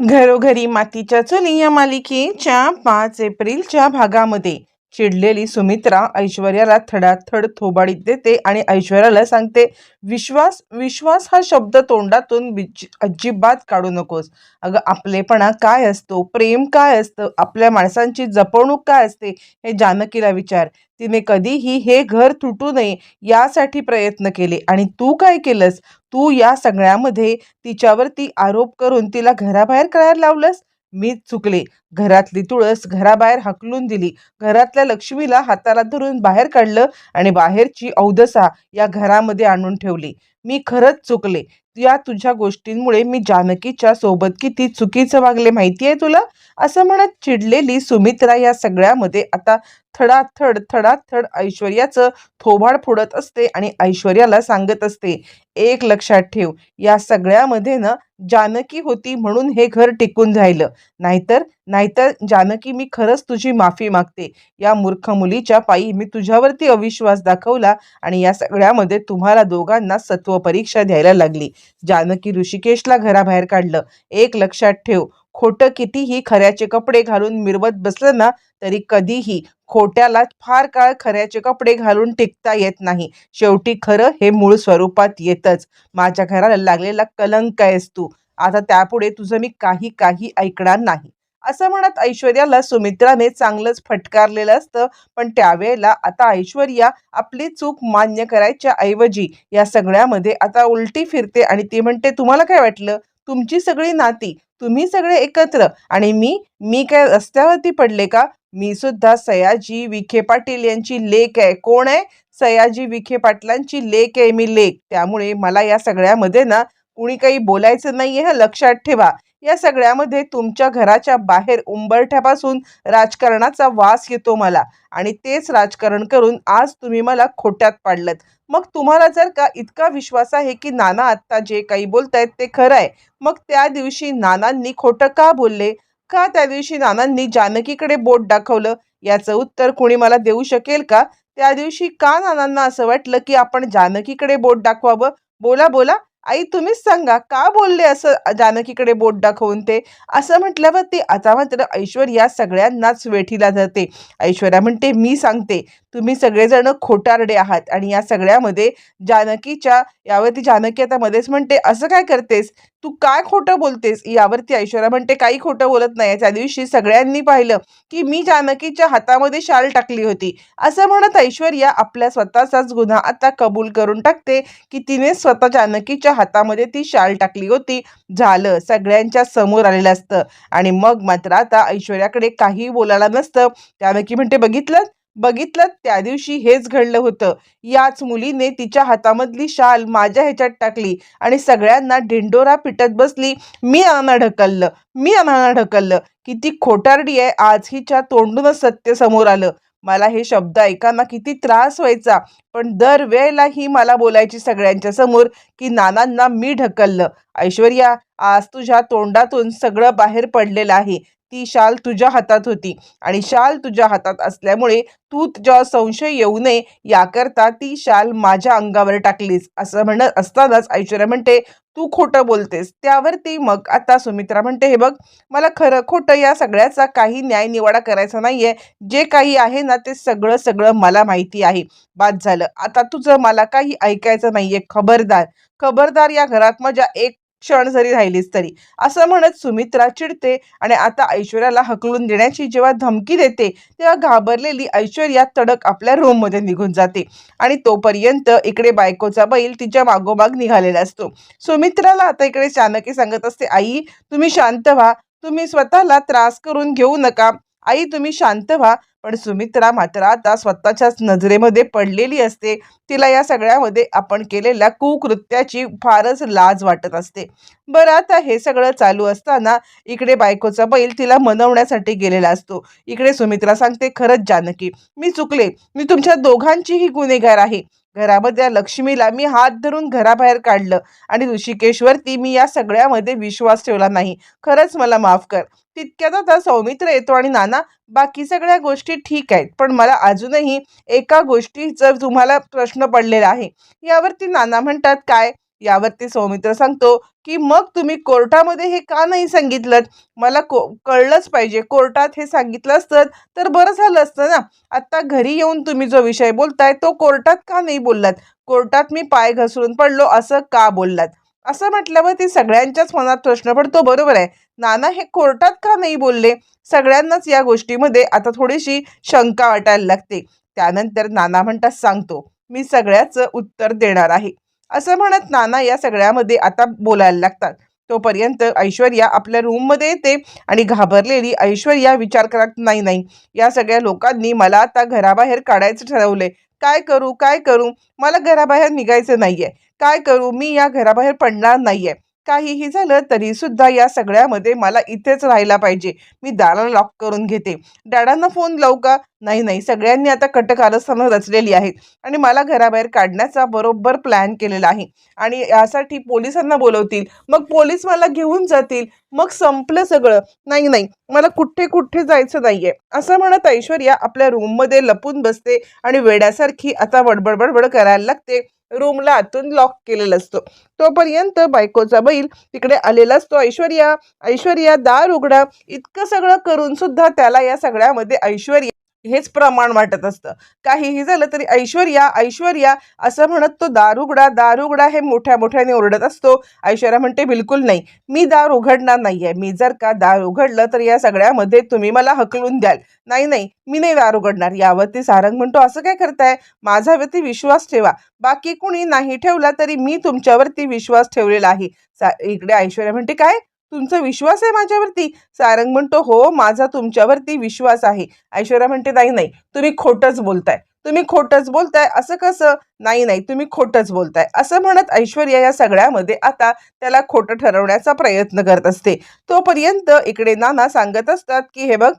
घरोघरी मातीच्या चुली या मालिकेच्या पाच एप्रिलच्या भागामध्ये. चिडलेली सुमित्रा ऐश्वर्याला थडाथड थोबाडीत देते आणि ऐश्वर्याला सांगते विश्वास विश्वास हा शब्द तोंडातून अजिबात काढू नकोस. अगं आपलेपणा काय असतो? प्रेम काय असतं? आपल्या माणसांची जपवणूक काय असते? हे जानकीला विचार. तिने कधीही हे घर तुटू नये यासाठी प्रयत्न केले. आणि तू काय केलंस? तू या सगळ्यामध्ये तिच्यावरती आरोप करून तिला घराबाहेर करायला लावलंस? मी चुकले. घरातली तुळस घराबाहेर हकलून दिली. घरातल्या लक्ष्मीला हाताला धरून बाहेर काढलं आणि बाहेरची औदसा या घरामध्ये आणून ठेवली. मी खरंच चुकले. या तुझ्या गोष्टींमुळे मी जानकीच्या सोबत किती चुकीचं वागले माहिती आहे तुला? असं म्हणत चिडलेली सुमित्रा या सगळ्यामध्ये आता थडाथड थडाथड ऐश्वर्याचं थोबाड फोडत असते आणि ऐश्वर्याला सांगत असते एक लक्षात ठेव या सगळ्यामध्ये ना जानकी होती म्हणून हे घर टिकून राहिलं. नाहीतर नाहीतर जानकी मी खरंच तुझी माफी मागते. या मूर्ख मुलीच्या पायी मी तुझ्यावरती अविश्वास दाखवला आणि या सगळ्यामध्ये तुम्हाला दोघांना सत्व परीक्षा द्यायला लागली. जानकी ऋषिकेशला घराबाहेर काढलं. एक लक्षात ठेव खोटं कितीही खऱ्याचे कपडे घालून मिरवत बसलं ना तरी कधीही खोट्याला फार काळ खऱ्याचे कपडे घालून टिकता येत नाही. शेवटी खरं हे मूळ स्वरूपात येतच. माझ्या घराला लागलेला कलंक आहेस तू. आता त्यापुढे तुझं मी काही काही ऐकणार नाही. असं म्हणत ऐश्वर्याला सुमित्राने चांगलंच फटकारलेलं असतं. पण त्यावेळेला आता ऐश्वर्या आपली चूक मान्य करायच्या ऐवजी या सगळ्यामध्ये आता उलटी फिरते आणि ती म्हणते तुम्हाला काय वाटलं? तुमची सगळी नाती तुम्ही सगळे एकत्र आणि मी मी काय रस्त्यावरती पडले का? मी सुद्धा सयाजी विखे पाटील यांची लेक आहे. कोण आहे? सयाजी विखे पाटलांची लेक आहे मी लेख त्यामुळे मला या सगळ्यामध्ये ना कुणी काही बोलायचं नाहीये हे लक्षात ठेवा. या सगळ्यामध्ये तुमच्या घराच्या बाहेर उंबरठ्यापासून राजकारणाचा वास येतो मला. आणि तेच राजकारण करून आज तुम्ही मला खोट्यात पाडलं मग तुम्हाला जर का इतका विश्वास आहे की नाना आत्ता जे काही बोलतायत ते खरं आहे. मग त्या दिवशी नानांनी खोटं का बोलले? का त्या दिवशी नानांनी जानकीकडे बोट दाखवलं? याचं उत्तर कोणी मला देऊ शकेल का? त्या दिवशी का नानांना असं वाटलं की आपण जानकीकडे बोट दाखवावं? बोला बोला. आई तुम्हीच सांगा का बोलले असं जानकीकडे बोट दाखवून ते? असं म्हटल्यावर ते आता मात्र ऐश्वर्या सगळ्यांनाच वेठीला धरते. ऐश्वर्या म्हणते मी सांगते तुम्ही सगळेजण खोटारडे आहात आणि या सगळ्यामध्ये जानकीच्या यावरती जानकी आता मध्येच म्हणते असं काय करतेस? तू काय खोटं बोलतेस? यावरती ऐश्वर्या म्हणते काही खोटं बोलत नाही. त्या दिवशी सगळ्यांनी पाहिलं की मी जानकीच्या हातामध्ये शाल टाकली होती. असं म्हणत ऐश्वर्या आपल्या स्वतःचाच गुन्हा आता कबूल करून टाकते की तिने स्वतः जानकीच्या हातामध्ये ती शाल टाकली होती. झालं. सगळ्यांच्या समोर आलेलं असतं. आणि मग मात्र आता ऐश्वर्याकडे काही बोलायला नसतं. त्यापैकी म्हणते बघितलं? बघितलं? त्या दिवशी हेच घडलं होतं. याच मुलीने तिच्या हातामधली शाल माझ्या ह्याच्यात टाकली आणि सगळ्यांना ढिंडोरा पिटत बसली. मी आम्हाला ढकललं. मी आम्हाला ढकललं. किती खोटारडी आहे. आज हिच्या तोंडूनच सत्य समोर आलं. मला हे शब्द ऐकाना किती त्रास व्हायचा. पण दरवेळेला ही मला बोलायची सगळ्यांच्या समोर की नानांना मी ढकललं. ऐश्वर्या आज तुझ्या तोंडातून सगळं बाहेर पडलेलं आहे. ती शाल तुझ्या हातात होती. आणि शाल तुझ्या हातात असल्यामुळे तू तुझ्या संशय येऊ नये. याकरता ती शाल माझ्या अंगावर टाकलीस. असं म्हणत असतानाच ऐश्वर्या म्हणते तू खोटं बोलतेस. त्यावरती मग आता सुमित्रा म्हणते हे बघ मला खरं खोटं या सगळ्याचा काही न्याय निवाडा करायचा नाहीये. जे काही आहे ना ते सगळं सगळं मला माहिती आहे. बाद झालं. आता तुझं मला काही ऐकायचं नाहीये. खबरदार. खबरदार या घरात माझ्या एक क्षण जरी राहिलीच तरी. असं म्हणत सुमित्रा चिडते आणि आता ऐश्वर्याला हकलून देण्याची जेव्हा धमकी देते तेव्हा घाबरलेली ऐश्वर्या तडक आपल्या रूममध्ये निघून जाते. आणि तोपर्यंत इकडे बायकोचा बैल तिच्या मागोमाग निघालेला असतो. सुमित्राला आता इकडे चाणक्य सांगत असते आई तुम्ही शांत व्हा. तुम्ही स्वतःला त्रास करून घेऊ नका. आई तुम्ही शांत व्हा. पण सुमित्रा मात्र आता स्वतःच्याच नजरेमध्ये पडलेली असते. तिला या सगळ्यामध्ये आपण केलेल्या कुकृत्याची फारच लाज वाटत असते. बरं आता हे सगळं चालू असताना इकडे बायकोचा बैल तिला मनवण्यासाठी गेलेला असतो. इकडे सुमित्रा सांगते खरंच जानकी मी चुकले. मी तुमच्या दोघांचीही गुन्हेगार आहे. घरामधल्या लक्ष्मीला मी हात धरून घराबाहेर काढलं आणि ऋषिकेशवरती मी या सगळ्यामध्ये विश्वास ठेवला नाही. खरंच मला माफ कर. तितक्यात आता सौमित्र येतो आणि नाना बाकी सगळ्या गोष्टी ठीक आहेत पण मला अजूनही एका गोष्टीचं तुम्हाला प्रश्न पडलेला आहे. यावरती नाना म्हणतात काय? यावरती सौमित्र सांगतो की मग तुम्ही कोर्टामध्ये हे का नाही सांगितलं मला को कळलंच पाहिजे. कोर्टात हे सांगितलं असतं तर बरं झालं असतं ना. आत्ता घरी येऊन तुम्ही जो विषय बोलताय तो कोर्टात का नाही बोललात? कोर्टात मी पाय घसरून पडलो असं का बोललात? असं म्हटल्यावर ती सगळ्यांच्याच मनात प्रश्न पडतो. बरोबर आहे. नाना हे कोर्टात का नाही बोलले? सगळ्यांनाच या गोष्टीमध्ये आता थोडीशी शंका वाटायला लागते. त्यानंतर नाना म्हणतात सांगतो. मी सगळ्याचं उत्तर देणार आहे. असं म्हणत नाना या सगळ्यामध्ये आता बोलायला लागतात. तोपर्यंत ऐश्वर्या आपल्या रूममध्ये येते आणि घाबरलेली ऐश्वर्या विचार करत नाही नाही या सगळ्या लोकांनी मला आता घराबाहेर काढायचं ठरवलंय. काय करू काय करू? मला घराबाहेर निघायचं नाहीये. काय करू? मी या घराबाहेर पडणार नाहीये. काहीही झालं तरी सुद्धा या सगळ्यामध्ये मला इथेच राहायला पाहिजे. मी दाराला लॉक करून घेते. डॅडांना फोन लावू का? नाही नाही. सगळ्यांनी आता कटकारस्थानं रचलेली आहेत. आणि मला घराबाहेर काढण्याचा बरोबर प्लॅन केलेला आहे. आणि यासाठी पोलिसांना बोलवतील. मग पोलीस मला घेऊन जातील. मग संपलं सगळं. नाही नाही. मला कुठे कुठे जायचं नाहीये. असं म्हणत ऐश्वर्या आपल्या रूममध्ये लपून बसते आणि वेड्यासारखी आता बडबड बडबड करायला लागते. रूमला आतून लॉक केलेला असतो. तोपर्यंत बायकोचा बैल तिकडे आलेला असतो. ऐश्वर्या ऐश्वर्या दार उघडा. इतकं सगळं करून सुद्धा त्याला या सगळ्यामध्ये ऐश्वर्या हेच प्रमाण वाटत असतं. काहीही झालं तरी ऐश्वर्या ऐश्वर्या असं म्हणत तो दारुगडा दारुगडा हे मोठ्या मोठ्याने ओरडत असतो. ऐश्वर्या म्हणते बिलकुल नाही. मी दार उघडणार नाही आहे मी जर का दार उघडलं तर या सगळ्यामध्ये तुम्ही मला हकलून द्याल. नाही नाही. मी नाही दार उघडणार. यावरती सारंग म्हणतो असं काय करताय? माझ्यावरती विश्वास ठेवा. बाकी कुणी नाही ठेवला तरी मी तुमच्यावरती विश्वास ठेवलेला आहे. सा इकडे ऐश्वर्या म्हणते काय? तुमचा विश्वास आहे माझ्यावरती? सारंग म्हणतो हो माझा तुमच्यावरती विश्वास आहे. ऐश्वर्या म्हणते नाही नाही तुम्ही खोटंच बोलताय. तुम्ही खोटंच बोलताय? असं कसं? नाही नाही तुम्ही खोटंच बोलताय. असं म्हणत ऐश्वर्या या सगळ्यामध्ये आता त्याला खोटं ठरवण्याचा प्रयत्न करत असते. तोपर्यंत इकडे नाना सांगत असतात की हे बघ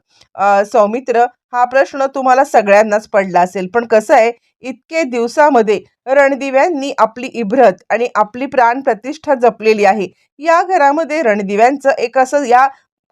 सौमित्र हा प्रश्न तुम्हाला सगळ्यांनाच पडला असेल पण कसं आहे? इतके दिवसामध्ये रणदिव्यांनी आपली इब्रत आणि आपली प्राण प्रतिष्ठा जपलेली आहे. या घरामध्ये रणदिव्यांचं एक असं या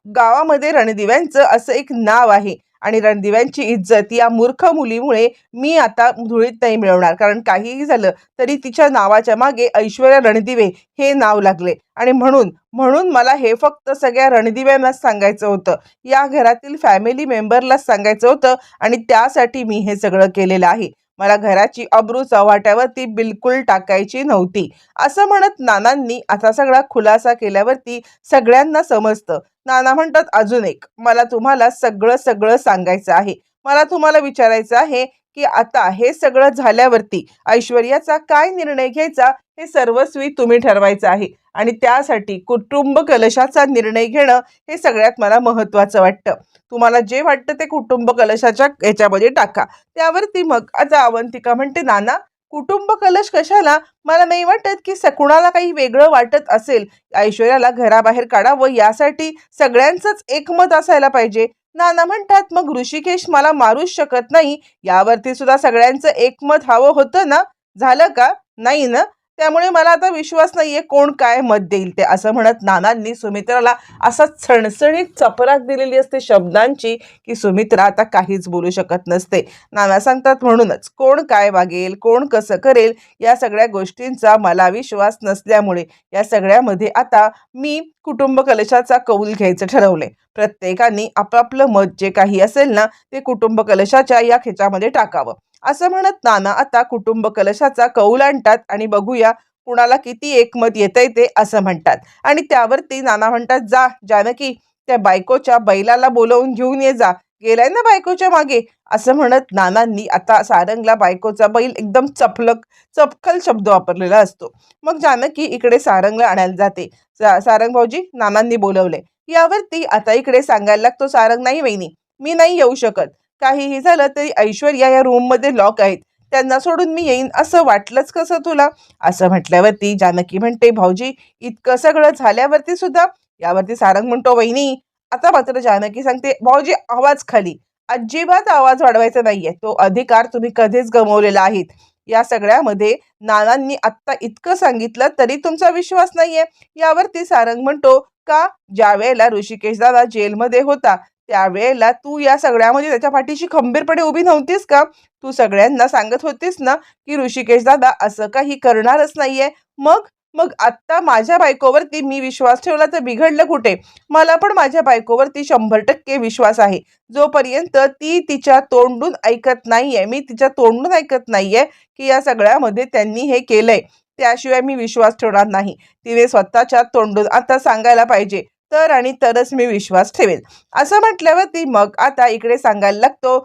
गावामध्ये रणदिव्यांचं असं एक नाव आहे. आणि रणदिव्यांची इज्जत या मूर्ख मुलीमुळे मी आता धुळीत नाही मिळवणार. कारण काहीही झालं तरी तिच्या नावाच्या मागे ऐश्वर्या रणदिवे हे नाव लागले. आणि म्हणून म्हणून मला हे फक्त सगळ्या रणदिव्यांनाच सांगायचं होतं. या घरातील फॅमिली मेंबरलाच सांगायचं होतं आणि त्यासाठी मी हे सगळं केलेलं आहे. मला घराची अब्रू चव्हाट्यावरती बिलकुल टाकायची नव्हती. असं म्हणत नानांनी आता सगळा खुलासा केल्यावरती सगळ्यांना समजतं. नाना म्हणतात अजून एक. मला तुम्हाला सगळं सगळं सांगायचं आहे. मला तुम्हाला विचारायचं आहे की आता हे सगळं झाल्यावरती ऐश्वर्याचा काय निर्णय घ्यायचा हे सर्वस्वी तुम्ही ठरवायचं आहे. आणि त्यासाठी कुटुंब कलशाचा निर्णय घेणं हे सगळ्यात मला महत्त्वाचं वाटतं. तुम्हाला जे वाटतं ते कुटुंब कलशाच्या याच्यामध्ये टाका. त्यावरती मग आता अवंतिका म्हणते नाना कुटुंब कलश कशाला? मला नाही वाटत की सकुणाला कुणाला काही वेगळं वाटत असेल. ऐश्वर्याला घराबाहेर काढावं यासाठी सगळ्यांचंच एकमत असायला पाहिजे. नाना म्हणतात मग ऋषिकेश मला मारूच शकत नाही. यावरती सुद्धा सगळ्यांचं एकमत हवं होतं ना? झालं का? नाही ना? त्यामुळे मला आता विश्वास नाहीये कोण काय मत देईल ते असं म्हणत नानांनी सुमित्राला असा सणसणीत चपराक दिलेली असते शब्दांची की सुमित्रा आता काहीच बोलू शकत नसते. नाना सांगतात म्हणूनच कोण काय वागेल कोण कसं करेल या सगळ्या गोष्टींचा मला विश्वास नसल्यामुळे या सगळ्यामध्ये आता मी कुटुंब कलशाचा कौल घ्यायचं ठरवले प्रत्येकाने आपापलं मत जे काही असेल ना ते कुटुंब कलशाच्या या खेचामध्ये टाकावं. असं म्हणत नाना आता कुटुंब कलशाचा कौल आणतात आणि बघूया कुणाला किती एकमत येतंय ते असं म्हणतात. आणि त्यावरती नाना म्हणतात जा जानकी त्या बायकोच्या बैलाला बोलवून घेऊन ये जा. गेलाय ना बायकोच्या मागे? असं म्हणत नानांनी आता सारंगला बायकोचा बैल एकदम चपलक चपखल शब्द वापरलेला असतो. मग जानकी इकडे सारंगला आणायला जाते. सा- सारंग भाऊजी नानांनी बोलवले यावरती आता इकडे सांगायला लागतो सारंग नाही वहिनी मी नाही येऊ शकत. काहीही झालं तरी ऐश्वर्या या रूममध्ये लॉक आहेत. त्यांना सोडून मी येईन असं वाटलंच कसं तुला? असं म्हटल्यावरती जानकी म्हणते भाऊजी इतकं सगळं झाल्यावरती सुद्धा यावरती सारंग म्हणतो वहिनी आता मात्र जानकी सांगते भाऊजी आवाज खाली. अजिबात आवाज वाढवायचा नाहीये. तो अधिकार तुम्ही कधीच गमवलेला आहेत. या सगळ्यामध्ये नानांनी आत्ता इतकं सांगितलं तरी तुमचा विश्वास नाहीये. यावरती सारंग म्हणतो का? ज्या वेळेला ऋषिकेश दादा जेलमध्ये होता त्यावेळेला तू या सगळ्यामध्ये त्याच्या पाठीशी खंबीरपणे उभी नव्हतीस का? तू सगळ्यांना सांगत होतीस ना की ऋषिकेश दादा असं काही करणारच नाहीये. मग? मग आत्ता माझ्या बायकोवरती मी विश्वास ठेवला तर बिघडलं कुठे? मला पण माझ्या बायकोवरती शंभर टक्के विश्वास आहे. जोपर्यंत ती तिच्या तोंडून ऐकत नाहीये मी तिच्या तोंडून ऐकत नाहीये की या सगळ्यामध्ये त्यांनी हे केलंय. त्याशिवाय मी विश्वास ठेवणार नाही. तिने स्वतःच्या तोंडून आता सांगायला पाहिजे. तर आणि तरच मी विश्वास ठेवेल असं म्हटल्यावरती मग आता इकडे सांगायला लागतो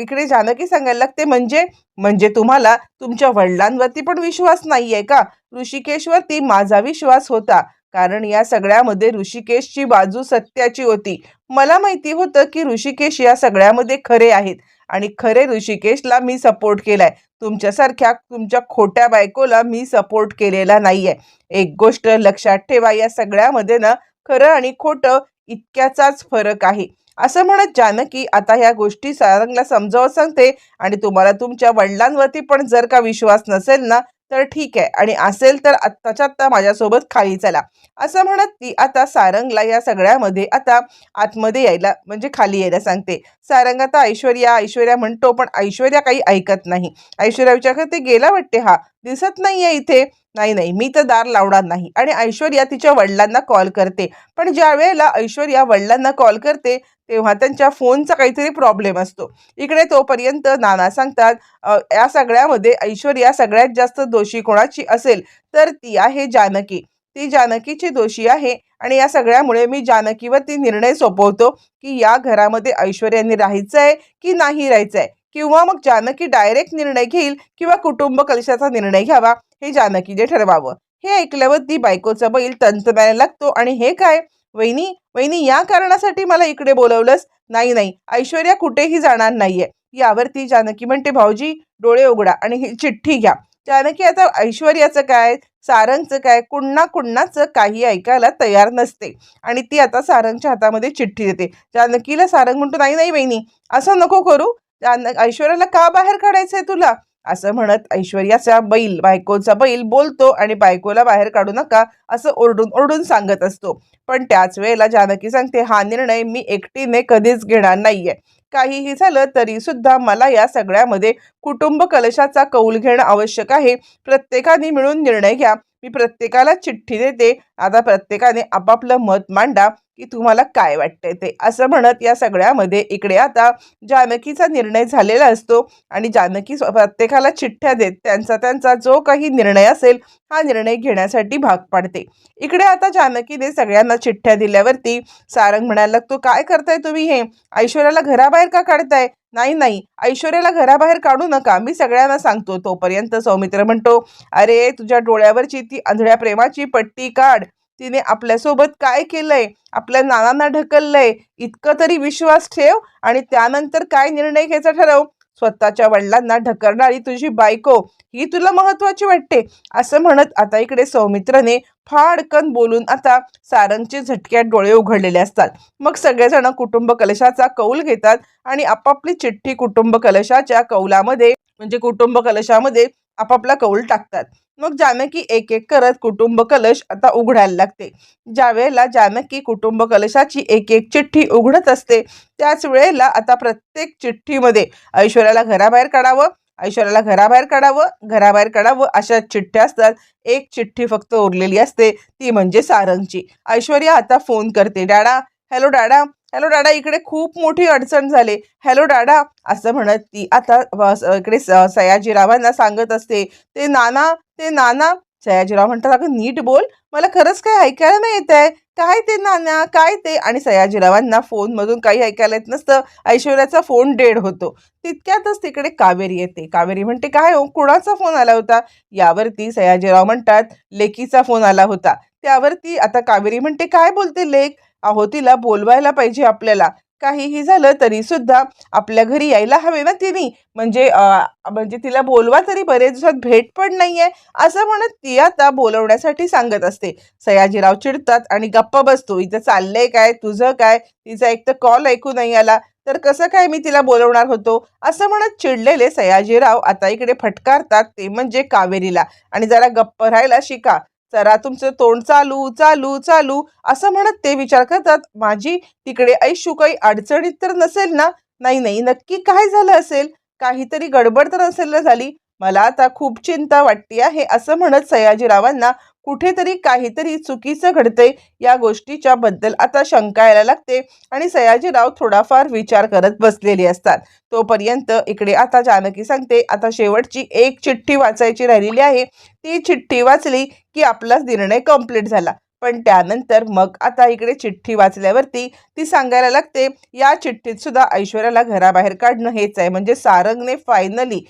इकडे जानकी सांगायला लागते म्हणजे म्हणजे तुम्हाला तुमच्या वडिलांवरती पण विश्वास नाहीये का? ऋषिकेशवरती माझा विश्वास होता. कारण या सगळ्यामध्ये ऋषिकेशची बाजू सत्याची होती. मला माहिती होतं की ऋषिकेश या सगळ्यामध्ये खरे आहेत. आणि खरे ऋषिकेशला मी सपोर्ट केलाय. तुमच्यासारख्या तुमच्या खोट्या बायकोला मी सपोर्ट केलेला नाहीये. एक गोष्ट लक्षात ठेवा या सगळ्यामध्ये ना खरं आणि खोटं इतक्याचाच फरक आहे. असं म्हणत जानकी आता ह्या गोष्टी सारंगला समजावत सांगते आणि तुम्हाला तुमच्या वडिलांवरती पण जर का विश्वास नसेल ना तर ठीक आहे. आणि असेल तर आत्ताच्या आत्ता माझ्यासोबत खाली चला. असं म्हणत ती आता सारंगला या सगळ्यामध्ये आता आतमध्ये यायला म्हणजे खाली यायला सांगते. सारंग आता ऐश्वर्या ऐश्वर्या म्हणतो पण ऐश्वर्या काही ऐकत नाही. ऐश्वर्या विचार करते गेला वाटते हा? दिसत नाही आहे इथे. नाही नाही मी तर दार लावणार नाही. आणि ऐश्वर्या तिच्या वडिलांना कॉल करते. पण ज्या वेळेला ऐश्वर्या वडिलांना कॉल करते तेव्हा त्यांच्या फोनचा काहीतरी प्रॉब्लेम असतो. इकडे तोपर्यंत नाना सांगतात या सगळ्यामध्ये ऐश्वर्या सगळ्यात जास्त दोषी कोणाची असेल तर ती आहे जानकी. ती जानकीची दोषी आहे आणि या सगळ्यामुळे मी जानकीवरती निर्णय सोपवतो की या घरामध्ये ऐश्वर्याने राहायचं आहे की नाही राहायचं आहे किंवा मग जानकी डायरेक्ट निर्णय घेईल किंवा कुटुंब कलशाचा निर्णय घ्यावा हे जानकीने ठरवावं. हे ऐकल्यावर ती बायकोचा बैल तंतनायला लागतो. आणि हे काय? वहिनी वहिनी या कारणासाठी मला इकडे बोलवलंस? नाही नाही. ऐश्वर्या कुठेही जाणार नाहीये. यावरती जानकी म्हणते भाऊजी डोळे उघडा आणि ही चिठ्ठी घ्या. जानकी आता ऐश्वर्याचं काय? सारंगचं काय? कुण्णा कुण्णाचं काही ऐकायला तयार नसते. आणि ती आता सारंगच्या हातामध्ये चिठ्ठी देते. जानकीला सारंग म्हणतो नाही नाही वहिनी असं नको करू. जान ऐश्वर्याला का बाहेर काढायचंय तुला? असं म्हणत ऐश्वर्याचा बैल बायकोचा बैल बोलतो आणि बायकोला बाहेर काढू नका असं ओरडून ओरडून सांगत असतो. पण त्याच वेळेला जानकी सांगते हा निर्णय मी एकटीने कधीच घेणार नाहीये. काहीही झालं तरी सुद्धा मला या सगळ्यामध्ये कुटुंब कलशाचा कौल घेणं आवश्यक आहे. प्रत्येकाने मिळून निर्णय घ्या. मी प्रत्येकाला चिठ्ठी देते. आता प्रत्येकाने आपापलं मत मांडा की तुम्हाला काय वाटतंय ते. असं म्हणत या सगळ्यामध्ये इकडे आता जानकीचा निर्णय झालेला असतो आणि जानकी स्व- प्रत्येकाला चिठ्ठ्या देत त्यांचा त्यांचा जो काही निर्णय असेल हा निर्णय घेण्यासाठी भाग पाडते. इकडे आता जानकीने सगळ्यांना चिठ्ठ्या दिल्यावरती सारंग म्हणायला लागतो काय करताय तुम्ही हे? ऐश्वर्याला घराबाहेर का काढताय? नाही नाही ऐश्वर्याला घराबाहेर काढू नका मी सगळ्यांना सांगतो तोपर्यंत सौमित्र म्हणतो अरे तुझ्या डोळ्यावरची ती आंधळ्या प्रेमाची पट्टी काढ तिने आपल्यासोबत काय केलंय? आपल्या नानांना ढकललंय. इतकं तरी विश्वास ठेव आणि त्यानंतर काय निर्णय घ्यायचा ठरव? स्वतःच्या वडिलांना ढकलणारी तुझी बायको ही तुला महत्वाची वाटते. असं म्हणत आता इकडे सौमित्रने फाडकन बोलून आता सारंगचे झटक्यात डोळे उघडलेले असतात. मग सगळेजण कुटुंब कलशाचा कौल घेतात आणि आपापली चिठ्ठी कुटुंब कलशाच्या कौलामध्ये म्हणजे कुटुंब कलशामध्ये आपापला कौल टाकतात. मग जानकी एक एक करत कुटुंब कलश आता उघडायला लागते. ज्यावेळेला जानकी कुटुंब कलशाची एक एक चिठ्ठी उघडत असते त्याच वेळेला आता प्रत्येक चिठ्ठीमध्ये ऐश्वर्याला घराबाहेर काढावं ऐश्वर्याला घराबाहेर काढावं घराबाहेर काढावं अशा चिठ्ठ्या असतात. एक चिठ्ठी फक्त उरलेली असते ती म्हणजे सारंगची. ऐश्वर्या आता फोन करते डॅडा हॅलो डॅडा. हॅलो डाडा इकडे खूप मोठी अडचण झाली. हॅलो डाडा असं म्हणत ती आता इकडे स- सयाजीरावांना सांगत असते ते नाना ते नाना सयाजीराव म्हणतात अगं नीट बोल मला खरंच काय ऐकायला नाही येत आहे काय ते नाना काय ते? आणि सयाजीरावांना फोनमधून काही ऐकायला येत नसतं. ऐश्वर्याचा फोन डेड होतो. तितक्यातच तिकडे कावेरी येते. कावेरी म्हणते काय हो कुणाचा फोन आला होता? यावरती सयाजीराव म्हणतात लेकीचा फोन आला होता. त्यावरती आता कावेरी म्हणते काय बोलते लेक? अहो तिला बोलवायला पाहिजे आपल्याला. काहीही झालं तरी सुद्धा आपल्या घरी यायला हवे ना तिने. म्हणजे म्हणजे तिला बोलवा तरी बरेच दिवसात भेट पण नाहीये असं म्हणत ती आता बोलवण्यासाठी सांगत असते. सयाजीराव चिडतात आणि गप्प बसतो. इथं चाललंय काय? तुझं काय? तिचा एक तर कॉल ऐकू नाही आला. तर कसं काय मी तिला बोलवणार होतो? असं म्हणत चिडलेले सयाजीराव आता इकडे फटकारतात ते म्हणजे कावेरीला. आणि जरा गप्प राहायला शिका. जरा तुमचं तोंड चालू चालू चालू असं म्हणत ते विचार करतात. माझी तिकडे ऐशू काही अडचणीत तर नसेल ना? नाही नाही नक्की काय झालं असेल? काहीतरी गडबड तर नसेल ना झाली? मला आता खूप चिंता वाटते आहे असं म्हणत सयाजीरावांना कुठेतरी काहीतरी चुकीचं घडतंय या गोष्टीच्या बद्दल आता शंका यायला लागते. आणि सयाजीराव थोडाफार विचार करत बसलेले असतात. तोपर्यंत इकडे आता जानकी सांगते आता शेवटची एक चिठ्ठी वाचायची राहिलेली आहे. ती चिठ्ठी वाचली की आपलाच निर्णय कंप्लीट झाला. पण त्यानंतर मग आता इकडे चिठ्ठी वाचल्यावरती ती सांगायला लागते या चिठ्ठीत सुद्धा ऐश्वर्याला घराबाहेर काढणं हेच आहे. म्हणजे सारंगने फायनली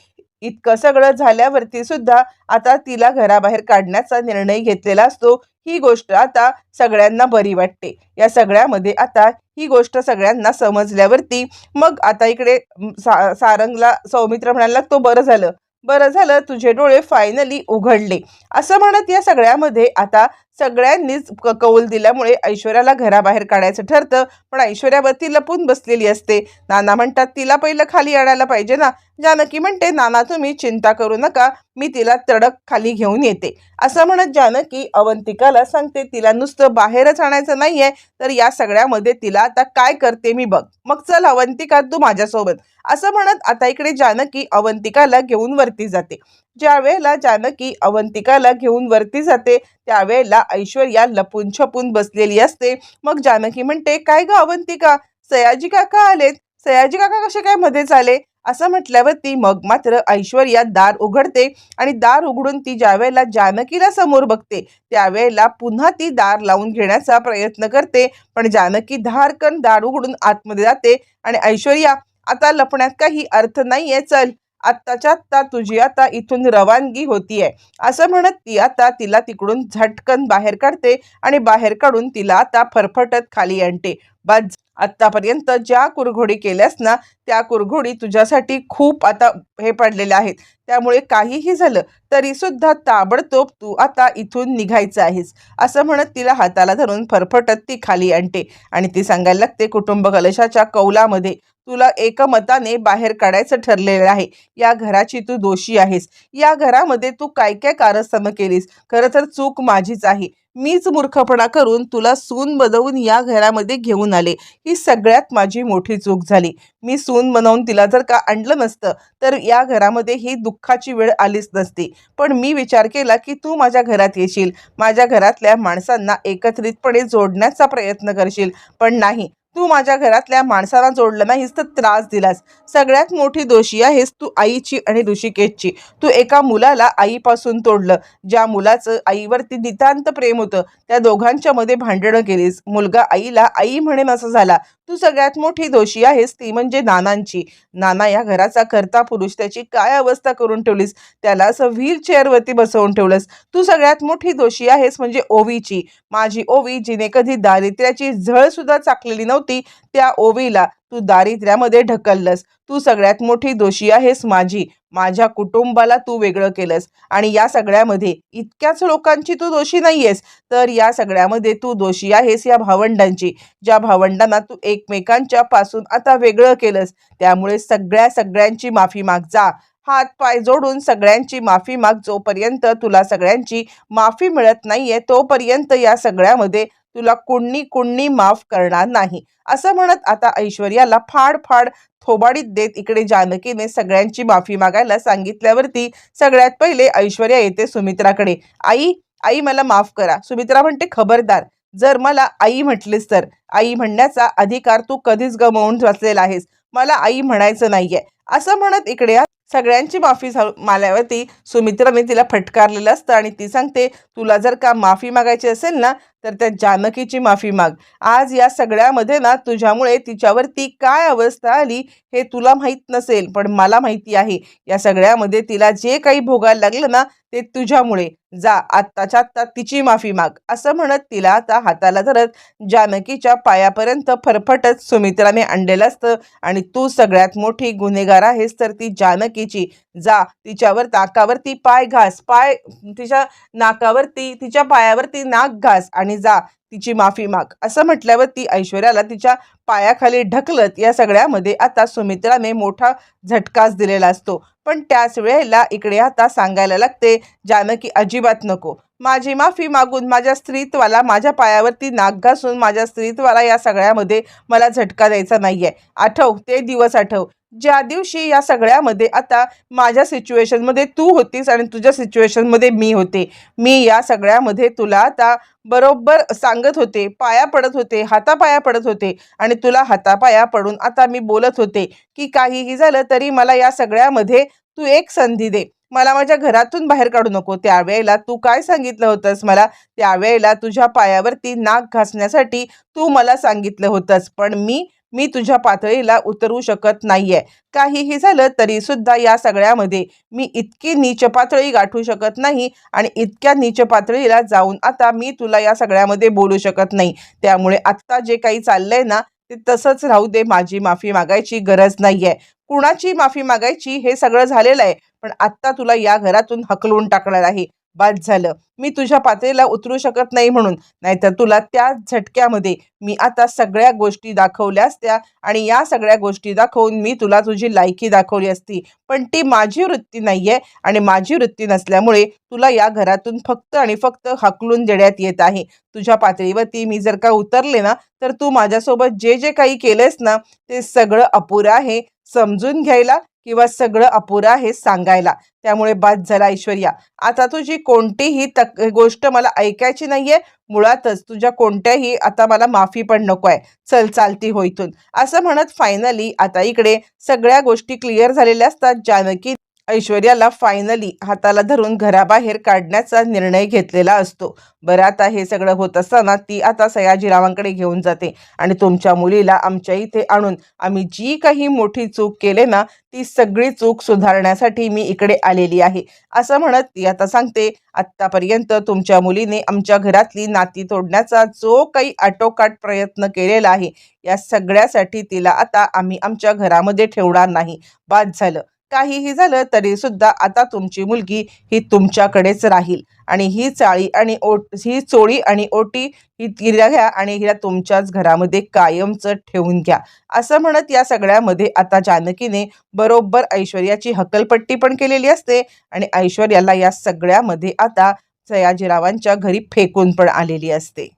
इतकं सगळं झाल्यावरती सुद्धा आता तिला घराबाहेर काढण्याचा निर्णय घेतलेला असतो. ही गोष्ट आता सगळ्यांना बरी वाटते. या सगळ्यामध्ये आता ही गोष्ट सगळ्यांना समजल्यावरती मग आता इकडे सा सारंगला सौमित्र म्हणायला लागतो बरं झालं. बरं झालं तुझे डोळे फायनली उघडले. असं म्हणत या सगळ्यामध्ये आता सगळ्यांनीच क- कौल दिल्यामुळे ऐश्वर्याला घराबाहेर काढायचं ठरतं. पण ऐश्वर्यावरती लपून बसलेली असते. नाना म्हणतात तिला पहिलं खाली आणायला पाहिजे ना? जानकी म्हणते नाना तुम्ही चिंता करू नका. मी तिला तडक खाली घेऊन येते. असं म्हणत जानकी अवंतिकाला सांगते तिला नुसतं बाहेरच आणायचं नाहीये तर या सगळ्यामध्ये तिला आता काय करते मी बघ. मग चल अवंतिका तू माझ्यासोबत. असं म्हणत आता इकडे जानकी अवंतिकाला घेऊन वरती जाते. ज्या वेळेला जानकी अवंतिकाला घेऊन वरती जाते त्यावेळेला ऐश्वर्या लपून छपून बसलेली असते. मग जानकी म्हणते काय ग अवंतिका? सयाजी काका आलेत. सयाजी काका कसे काय मध्येच आले? असं म्हटल्यावरती मग मात्र ऐश्वर्या दार उघडते आणि दार उघडून ती ज्यावेळेला जानकीला समोर बघते त्यावेळेला पुन्हा ती दार लावून घेण्याचा प्रयत्न करते. पण जानकी धारकन दार उघडून आतमध्ये जाते आणि ऐश्वर्या आता लपण्यात काही अर्थ नाहीये चल. आत्ताच्या आत्ता तुझी आता इथून रवानगी होतीये. असं म्हणत ती आता तिला तिकडून झटकन बाहेर काढते आणि बाहेर काढून तिला आता फरफटत खाली आणते. बाद आत्तापर्यंत ज्या कुरघोडी केल्यास ना त्या कुरघोडी तुझ्यासाठी खूप आता हे पडलेल्या आहेत. त्यामुळे काहीही झालं तरी सुद्धा ताबडतोब तू आता इथून निघायचं आहेस. असं म्हणत तिला हाताला धरून फरफटत ती खाली आणते आणि ती सांगायला लागते कुटुंब कलशाच्या कौलामध्ये तुला एकमताने बाहेर काढायचं ठरलेलं आहे. या घराची तू दोषी आहेस. या घरामध्ये तू काय काय कारस्थानं केलीस? खरं तर चूक माझीच आहे. मीच मूर्खपणा करून तुला सून बनवून या घरामध्ये घेऊन आले. ही सगळ्यात माझी मोठी चूक झाली. मी सून बनवून तिला जर का आणलं नसतं तर या घरामध्ये ही दुःखाची वेळ आलीच नसती. पण मी विचार केला की तू माझ्या घरात येशील. माझ्या घरातल्या माणसांना एकत्रितपणे जोडण्याचा प्रयत्न करशील. पण नाही तू माझ्या घरातल्या माणसांना जोडलं नाहीस तर त्रास दिलास. सगळ्यात मोठी दोषी आहेस तू आईची आणि ऋषिकेशची. तू एका मुलाला आईपासून तोडलं. ज्या मुलाचं आईवरती नितांत प्रेम होतं त्या दोघांच्या मध्ये भांडणं केलीस. मुलगा आईला आई म्हणेन असं झाला. तू सगळ्यात मोठी दोषी आहेस ती म्हणजे नानांची. नाना या घराचा करता पुरुष त्याची काय अवस्था करून ठेवलीस? त्याला असं व्हील चेअरवरती बसवून ठेवलंस. तू सगळ्यात मोठी दोषी आहेस म्हणजे ओवीची. माझी ओवी जिने कधी दारिद्र्याची झळ सुद्धा चाकलेली नव्हती त्या ओवीला तू दारिद्र्यामध्ये ढकललंस. तू सगळ्यात मोठी दोषी आहेस माझी. माझ्या कुटुंबाला तू वेगळं केलंस. आणि या सगळ्यामध्ये इतक्याच लोकांची तू दोषी नाहीयेस. तर या सगळ्यामध्ये तू दोषी आहेस या भावंडांची. ज्या भावंडांना तू एकमेकांच्या पासून आता वेगळं केलंस. त्यामुळे सगळ्या सगळ्यांची माफी माग जा. हात पाय जोडून सगळ्यांची माफी माग जोपर्यंत तुला सगळ्यांची माफी मिळत नाहीये तोपर्यंत या सगळ्यामध्ये तुला कुणनी कुणनी माफ करणार नाही. असं म्हणत आता ऐश्वर्याला फाड फाड थोबाडीत देत इकडे जानकीने सगळ्यांची माफी मागायला सांगितल्यावरती सगळ्यात पहिले ऐश्वर्या येते सुमित्राकडे. आई आई मला माफ करा. सुमित्रा म्हणते खबरदार. जर मला आई म्हटलीस तर. आई म्हणण्याचा अधिकार तू कधीच गमावून बसलेला आहेस. मला आई म्हणायचं नाहीये. असं म्हणत इकडे सगळ्यांची माफी माल्यावरती सुमित्राने तिला फटकारलेलं असतं आणि ती सांगते तुला जर का माफी मागायची असेल ना तर त्या जानकीची माफी माग. आज या सगळ्यामध्ये ना तुझ्यामुळे तिच्यावरती काय अवस्था आली हे तुला माहीत नसेल पण मला माहिती आहे. या सगळ्यामध्ये तिला जे काही भोगायला लागलं ना ते तुझ्यामुळे. जा आत्ताच्या आत्ता तिची माफी माग. असं म्हणत तिला आता हाताला धरत जानकीच्या पायापर्यंत फरफटत सुमित्राने आणलेलं असतं. आणि तू सगळ्यात मोठी गुन्हेगार आहेस तर ती जानकीची. जा. तिच्यावर नाकावरती पाय घास. पाय तिच्या नाकावरती तिच्या पायावरती नाक घास आणि जा. तिची माफी माग. असं म्हटल्यावर ती ऐश्वर्याला तिच्या पायाखाली ढकलत या सगळ्यामध्ये आता सुमित्राने मोठा झटकाच दिलेला असतो. पण त्याच वेळेला इकडे आता सांगायला लागते जानकी अजिबात नको. माझी माफी मागून माझ्या स्त्रीत्वाला माझ्या पायावरती नाक घासून माझ्या स्त्रीत्वाला या सगळ्यामध्ये मला झटका द्यायचा नाही आहे आठव ते दिवस आठव. ज्या दिवशी या सगळ्यामध्ये आता माझ्या सिच्युएशनमध्ये तू होतीस आणि तुझ्या सिच्युएशनमध्ये मी होते. मी या सगळ्यामध्ये तुला आता बरोबर सांगत होते पाया पडत होते हातापाया पडत होते आणि तुला हातापाया पडून आता मी बोलत होते की काहीही झालं तरी मला या सगळ्यामध्ये तू एक संधी दे. मला माझ्या घरातून बाहेर काढू नको. त्यावेळेला तू काय सांगितलं होतंस मला? त्यावेळेला तुझ्या पायावरती नाक घासण्यासाठी तू मला सांगितलं होतंस. पण मी मी तुझ्या पातळीला उतरू शकत नाहीये. काहीही झालं तरी सुद्धा या सगळ्यामध्ये मी इतकी नीच पातळी गाठू शकत नाही आणि इतक्या नीच पातळीला जाऊन आता मी तुला या सगळ्यामध्ये बोलू शकत नाही. त्यामुळे आत्ता जे काही चाललंय ना ते तसंच राहू दे. माझी माफी मागायची गरज नाहीये. कुणाची माफी मागायची हे सगळं झालेलं आहे. पण आत्ता तुला या घरातून हकलून टाकणार आहे. बाद झालं. मी तुझ्या पातळीला उतरू शकत नाही म्हणून. नाहीतर तुला त्या झटक्यामध्ये मी आता सगळ्या गोष्टी दाखवल्या असत्या आणि या सगळ्या गोष्टी दाखवून मी तुला तुझी लायकी दाखवली असती. पण ती माझी वृत्ती नाही आहे आणि माझी वृत्ती नसल्यामुळे तुला या घरातून फक्त आणि फक्त हकलून देण्यात येत आहे. तुझ्या पातळीवरती मी जर का उतरले ना तर तू माझ्यासोबत जे जे काही केलंस ना ते सगळं अपुरं आहे. समजून घ्यायला किंवा सगळं अपुरं आहे सांगायला. त्यामुळे बाद झाला ऐश्वर्या. आता तुझी कोणतीही तक गोष्ट मला ऐकायची नाहीये. मुळातच तुझ्या कोणत्याही आता मला माफी पण नको आहे चल चालती हो इथून. असं म्हणत फायनली आता इकडे सगळ्या गोष्टी क्लिअर झालेल्या असतात. जानकी ऐश्वर्याला फायनली हाताला धरून घराबाहेर काढण्याचा निर्णय घेतलेला असतो. बरं आता हे सगळं होत असताना ती आता सयाजीरावांकडे घेऊन जाते आणि तुमच्या मुलीला आमच्या इथे आणून आम्ही जी काही मोठी चूक केले ना ती सगळी चूक सुधारण्यासाठी मी इकडे आलेली आहे. असं म्हणत ती आता सांगते आत्तापर्यंत तुमच्या मुलीने आमच्या घरातली नाती तोडण्याचा जो काही आटोकाट प्रयत्न केलेला आहे या सगळ्यासाठी तिला आता आम्ही आमच्या घरामध्ये ठेवणार नाही. बाद झालं. काहीही झालं तरी सुद्धा आता तुमची मुलगी ही तुमच्याकडेच राहील. आणि ही चाळी आणि ओट ही चोळी आणि ओटी ही तिला घ्या आणि हिला तुमच्याच घरामध्ये कायमचं ठेवून घ्या. असं म्हणत या सगळ्यामध्ये आता जानकीने बरोबर ऐश्वर्याची हकलपट्टी पण केलेली असते आणि ऐश्वर्याला या सगळ्यामध्ये आता सयाजीरावांच्या घरी फेकून पण आलेली असते.